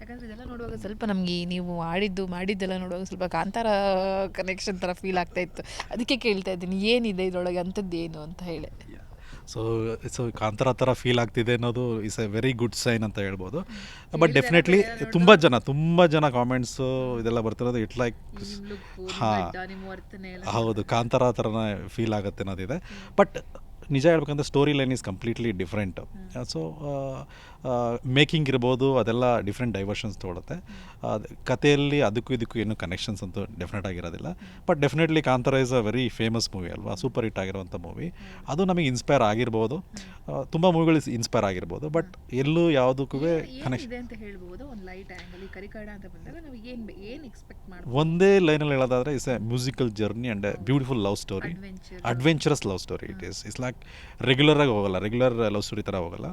ಯಾಕಂದ್ರೆ ಇದೆಲ್ಲ ನೋಡುವಾಗ ಸ್ವಲ್ಪ ನಮಗೆ ನೀವು ಆಡಿದ್ದು ಮಾಡಿದ್ದೆಲ್ಲ ನೋಡುವಾಗ ಸ್ವಲ್ಪ ಕಾಂತಾರ ಕನೆಕ್ಷನ್ ಥರ ಫೀಲ್ ಆಗ್ತಾ ಇತ್ತು. ಅದಕ್ಕೆ ಕೇಳ್ತಾ ಇದ್ದೀನಿ ಏನಿದೆ ಇದರೊಳಗೆ ಅಂಥದ್ದು ಏನು ಅಂತ ಹೇಳಿ. ಸೊ ಸೊ ಕಾಂತಾರ ಥರ ಫೀಲ್ ಆಗ್ತಿದೆ ಅನ್ನೋದು is a very good sign ಅಂತ ಹೇಳ್ಬೋದು. ಬಟ್ ಡೆಫಿನೆಟ್ಲಿ ತುಂಬ ಜನ ತುಂಬ ಜನ ಕಾಮೆಂಟ್ಸು ಇದೆಲ್ಲ ಬರ್ತಿರೋದು. ಇಟ್ ಲೈಕ್ ಹಾಂ. ಹೌದು ಕಾಂತಾರ ಥರನೇ ಫೀಲ್ ಆಗುತ್ತೆ ಅನ್ನೋದಿದೆ. ಬಟ್ ನಿಜ ಹೇಳ್ಬೇಕಂದ್ರೆ story line is completely different so making ಇರ್ಬೋದು ಅದೆಲ್ಲ ಡಿಫ್ರೆಂಟ್ ಡೈವರ್ಷನ್ಸ್ ತೊಗೊಳುತ್ತೆ. ಅದ್- ಕಥೆಯಲ್ಲಿ ಅದಕ್ಕೂ ಇದಕ್ಕೂ ಏನು ಕನೆಕ್ಷನ್ಸ್ ಅಂತೂ ಡೆಫಿನೆಟ್ ಆಗಿರೋದಿಲ್ಲ. But definitely Kantara is a very famous movie ಅಲ್ವಾ? ಸೂಪರ್ ಹಿಟ್ ಆಗಿರುವಂಥ ಮೂವಿ ಅದು ನಮಗೆ ಇನ್ಸ್ಪೈರ್ ಆಗಿರ್ಬೋದು. ತುಂಬ ಮೂವಿಗಳು ಇನ್ಸ್ಪೈರ್ ಆಗಿರ್ಬೋದು. ಬಟ್ ಎಲ್ಲೂ ಯಾವುದಕ್ಕೂ ಕನೆಕ್ಷನ್ ಏನಿದೆ ಅಂತ ಹೇಳ್ಬೋದು? ಒಂದು ಲೈಟ್ ಆ್ಯಂಗಲ್ ಈ ಕರಿಕಾಡ ಅಂತ ಬಂದಾಗ ನಾವು ಏನು ಏನು ಎಕ್ಸ್ಪೆಕ್ಟ್ ಒಂದೇ ಲೈನಲ್ಲಿ ಹೇಳೋದಾದ್ರೆ is a musical journey and beautiful love story. Adventurous love story it is it's like ರೆಗ್ಯುಲರಾಗಿ ಹೋಗಲ್ಲ ರೆಗ್ಯುಲರ್ ಲವ್ ಸ್ಟೋರಿ ಥರ ಹೋಗಲ್ಲ.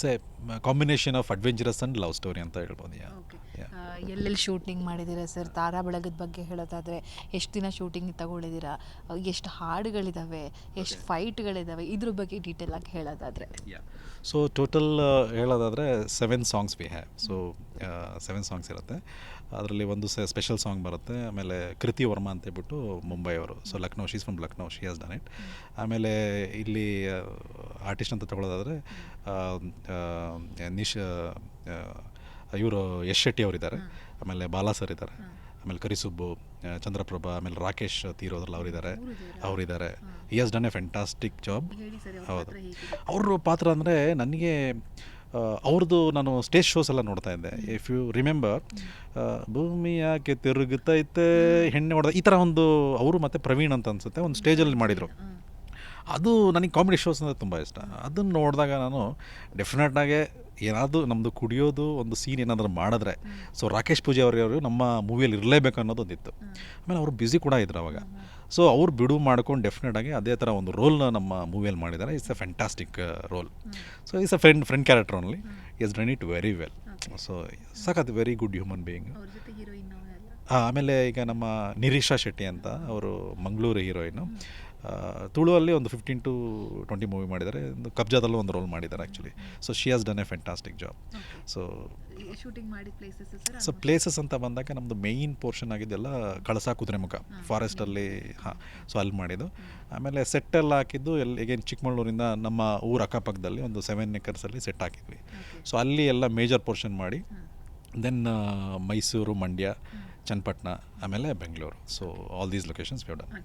Say combination of adventurous and love story ಅಂತ ಹೇಳ್ಬೋದು ಯಾ ಎಲ್ಲೆಲ್ಲಿ ಶೂಟಿಂಗ್ ಮಾಡಿದ್ದೀರಾ ಸರ್ ತಾರಾ ಬೆಳಗದ ಬಗ್ಗೆ ಹೇಳೋದಾದರೆ ಎಷ್ಟು ದಿನ ಶೂಟಿಂಗ್ ತಗೊಳ್ಳಿದ್ದೀರಾ? ಎಷ್ಟು ಹಾಡುಗಳಿದ್ದಾವೆ ಎಷ್ಟು ಫೈಟ್ಗಳಿದ್ದಾವೆ ಇದ್ರ ಬಗ್ಗೆ ಡೀಟೇಲ್ ಆಗಿ ಹೇಳೋದಾದರೆ. ಸೊ ಟೋಟಲ್ ಹೇಳೋದಾದರೆ seven songs we have so seven songs ಇರುತ್ತೆ. ಅದರಲ್ಲಿ ಒಂದು ಸ್ಪೆಷಲ್ ಸಾಂಗ್ ಬರುತ್ತೆ. ಆಮೇಲೆ ಕೃತಿ ವರ್ಮಾ ಅಂತ ಹೇಳ್ಬಿಟ್ಟು ಮುಂಬೈಯವರು. So Lucknow she's from Lucknow. She has done it ಆಮೇಲೆ ಇಲ್ಲಿ ಆರ್ಟಿಸ್ಟ್ ಅಂತ ತಗೊಳ್ಳೋದಾದರೆ ನಿಶ್ ಇವರು ಯಶ್ ಶೆಟ್ಟಿ ಅವರಿದ್ದಾರೆ. ಆಮೇಲೆ ಬಾಲಾ ಸರ್ ಇದ್ದಾರೆ. ಆಮೇಲೆ ಕರಿಸುಬ್ಬು ಚಂದ್ರಪ್ರಭಾ ಆಮೇಲೆ ರಾಕೇಶ್ ತೀರೋದ್ರಲ್ಲಿ ಅವರಿದ್ದಾರೆ. ಅವರಿದ್ದಾರೆ. ಈ ಹಸ್ ಡನ್ ಎ ಫ್ಯಾಂಟಾಸ್ಟಿಕ್ ಜಾಬ್ ಹೌದು. ಅವ್ರ ಪಾತ್ರ ಅಂದರೆ ನನಗೆ ಅವ್ರದ್ದು ನಾನು ಸ್ಟೇಜ್ ಶೋಸ್ ಎಲ್ಲ ನೋಡ್ತಾ ಇದ್ದೆ. ಇಫ್ ಯು ರಿಮೆಂಬರ್ ಭೂಮಿ ಯಾಕೆ ತಿರುಗುತ್ತೈತೆ ಹೆಣ್ಣೆ ಹೊಡೆದ ಈ ಥರ ಒಂದು ಅವರು ಮತ್ತು ಪ್ರವೀಣ್ ಅಂತ ಅನ್ಸುತ್ತೆ. ಒಂದು ಸ್ಟೇಜಲ್ಲಿ ಮಾಡಿದರು. ಅದು ನನಗೆ ಕಾಮಿಡಿ ಶೋಸ್ ಅಂದರೆ ತುಂಬ ಇಷ್ಟ. ಅದನ್ನು ನೋಡಿದಾಗ ನಾನು ಡೆಫಿನೆಟ್ನಾಗೆ ಏನಾದರೂ ನಮ್ಮದು ಕುಡಿಯೋದು ಒಂದು ಸೀನ್ ಏನಾದರೂ ಮಾಡಿದ್ರೆ ಸೊ ರಾಕೇಶ್ ಪೂಜೆ ಅವರು ನಮ್ಮ ಮೂವಿಯಲ್ಲಿ ಇರಲೇಬೇಕು ಅನ್ನೋದು ಒಂದಿತ್ತು. ಆಮೇಲೆ ಅವರು ಬ್ಯುಸಿ ಕೂಡ ಇದ್ರು ಅವಾಗ. ಸೊ ಅವ್ರು ಬಿಡು ಮಾಡ್ಕೊಂಡು ಡೆಫಿನೆಟಾಗಿ ಅದೇ ಥರ ಒಂದು ರೋಲ್ನ ನಮ್ಮ ಮೂವಿಯಲ್ಲಿ ಮಾಡಿದ್ದಾರೆ. It's a fantastic role so it's a friend friend character only is done it very well so ಸಖತ್ ವೆರಿ ಗುಡ್ ಹ್ಯೂಮನ್ ಬೀಯಿಂಗ್ ಆಮೇಲೆ ಈಗ ನಮ್ಮ ನಿರೀಶಾ ಶೆಟ್ಟಿ ಅಂತ ಅವರು ಮಂಗಳೂರು ಹೀರೋಯಿನು ತುಳುವಲ್ಲಿ ಒಂದು ಫಿಫ್ಟೀನ್ ಟು ಟ್ವೆಂಟಿ ಮೂವಿ ಮಾಡಿದ್ದಾರೆ. ಒಂದು ಕಬ್ಜಾದಲ್ಲೂ ಒಂದು ರೋಲ್ ಮಾಡಿದ್ದಾರೆ actually so she has done a fantastic job so shooting ಮಾಡಿ ಪ್ಲೇಸಸ್ ಸೊ ಪ್ಲೇಸಸ್ ಅಂತ ಬಂದಾಗ ನಮ್ಮದು ಮೇಯ್ನ್ ಪೋರ್ಷನ್ ಆಗಿದ್ದೆಲ್ಲ ಕಳಸ ಕುದುರೆಮುಖ ಫಾರೆಸ್ಟಲ್ಲಿ ಹಾಂ ಸೊ ಅಲ್ಲಿ ಮಾಡಿದ್ದು. ಆಮೇಲೆ ಸೆಟ್ ಎಲ್ಲ ಹಾಕಿದ್ದು ಎಲ್ಲಿ ಎಗೇನ್ ಚಿಕ್ಕಮಗಳೂರಿಂದ ನಮ್ಮ ಊರ ಅಕ್ಕಪಕ್ಕದಲ್ಲಿ ಒಂದು ಸೆವೆನ್ ಎಕರ್ಸಲ್ಲಿ ಸೆಟ್ ಹಾಕಿದ್ವಿ. ಸೊ ಅಲ್ಲಿ ಎಲ್ಲ ಮೇಜರ್ ಪೋರ್ಷನ್ ಮಾಡಿ ದೆನ್ ಮೈಸೂರು ಮಂಡ್ಯ ಚನ್ನಪಟ್ಟಣ ಆಮೇಲೆ Bengaluru. So all these locations done